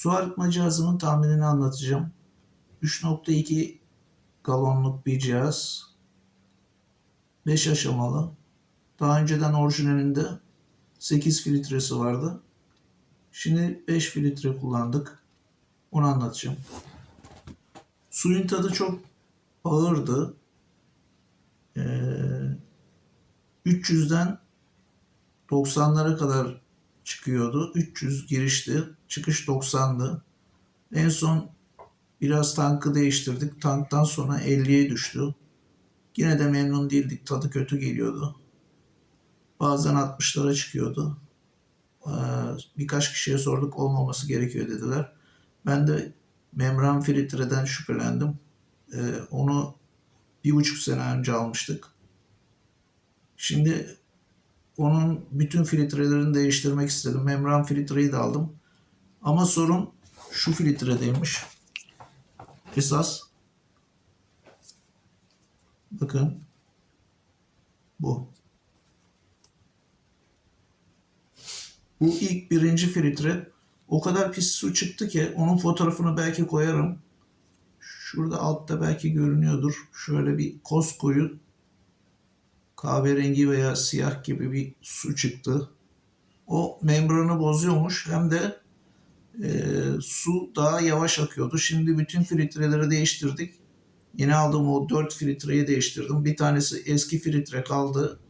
Su arıtma cihazının tahminini anlatacağım. 3.2 galonluk bir cihaz. 5 aşamalı. Daha önceden orijinalinde 8 filtresi vardı. Şimdi 5 filtre kullandık. Onu anlatacağım. Suyun tadı çok ağırdı. Ee, 300'den 90'lara kadar çıkıyordu. 300 girişti. Çıkış 90'dı. En son biraz tankı değiştirdik. Tanktan sonra 50'ye düştü. Yine de memnun değildik. Tadı kötü geliyordu. Bazen 60'lara çıkıyordu. Ee, birkaç kişiye sorduk olmaması gerekiyor dediler. Ben de membran filtreden şüphelendim. Ee, onu bir buçuk sene önce almıştık. Şimdi onun bütün filtrelerini değiştirmek istedim. Membran filtreyi de aldım. Ama sorun şu filtredeymiş. Esas bakın bu. Bu ilk birinci filtre o kadar pis su çıktı ki onun fotoğrafını belki koyarım. Şurada altta belki görünüyordur. Şöyle bir koskoyu kahverengi veya siyah gibi bir su çıktı. O membranı bozuyormuş hem de e, su daha yavaş akıyordu. Şimdi bütün filtreleri değiştirdik. Yeni aldığım o 4 filtreyi değiştirdim. Bir tanesi eski filtre kaldı.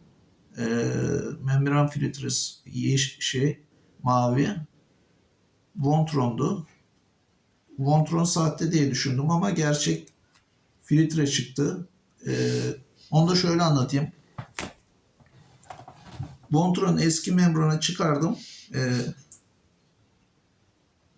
E, membran filtresi yeş- şey mavi. Vontron'du. Vontron sahte diye düşündüm ama gerçek filtre çıktı. E, onu da şöyle anlatayım. Vontron eski membranı çıkardım. E,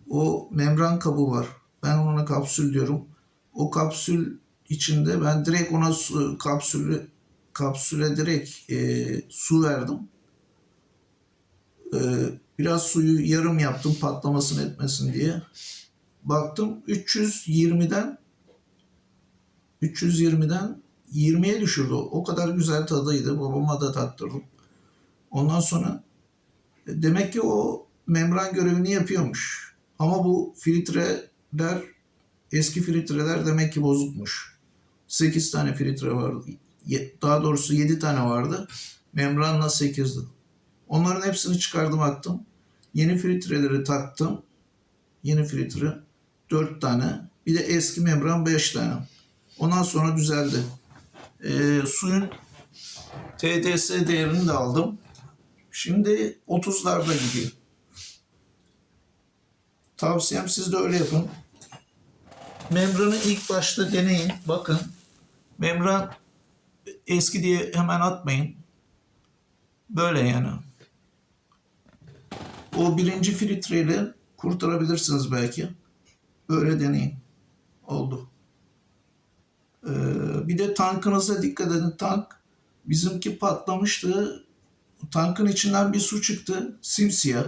o membran kabı var. Ben ona kapsül diyorum. O kapsül içinde ben direkt ona su, kapsülü kapsüle direkt e, su verdim. E, biraz suyu yarım yaptım patlamasını etmesin diye. Baktım 320'den 320'den 20'ye düşürdü. O kadar güzel tadıydı. Babama da tattırdım. Ondan sonra e, demek ki o membran görevini yapıyormuş. Ama bu filtreler eski filtreler demek ki bozukmuş. 8 tane filtre vardı. Daha doğrusu 7 tane vardı. Membranla 8'di. Onların hepsini çıkardım attım. Yeni filtreleri taktım. Yeni filtre 4 tane. Bir de eski membran 5 tane. Ondan sonra düzeldi. Ee, suyun TDS değerini de aldım. Şimdi 30'larda gidiyor. Tavsiyem siz de öyle yapın. Membranı ilk başta deneyin. Bakın. Membran eski diye hemen atmayın. Böyle yani. O birinci filtreyle kurtarabilirsiniz belki. Böyle deneyin. Oldu. Ee, bir de tankınıza dikkat edin. Tank bizimki patlamıştı. Tankın içinden bir su çıktı. Simsiyah.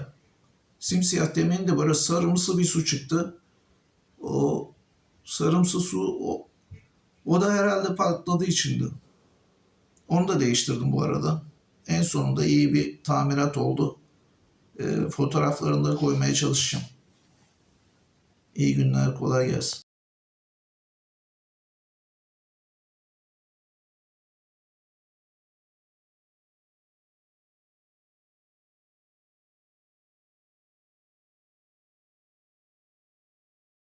Simsiyah demeyin de böyle sarımsı bir su çıktı. O sarımsı su o, o da herhalde patladığı içindi. Onu da değiştirdim bu arada. En sonunda iyi bir tamirat oldu. Ee, fotoğraflarını da koymaya çalışacağım. İyi günler, kolay gelsin.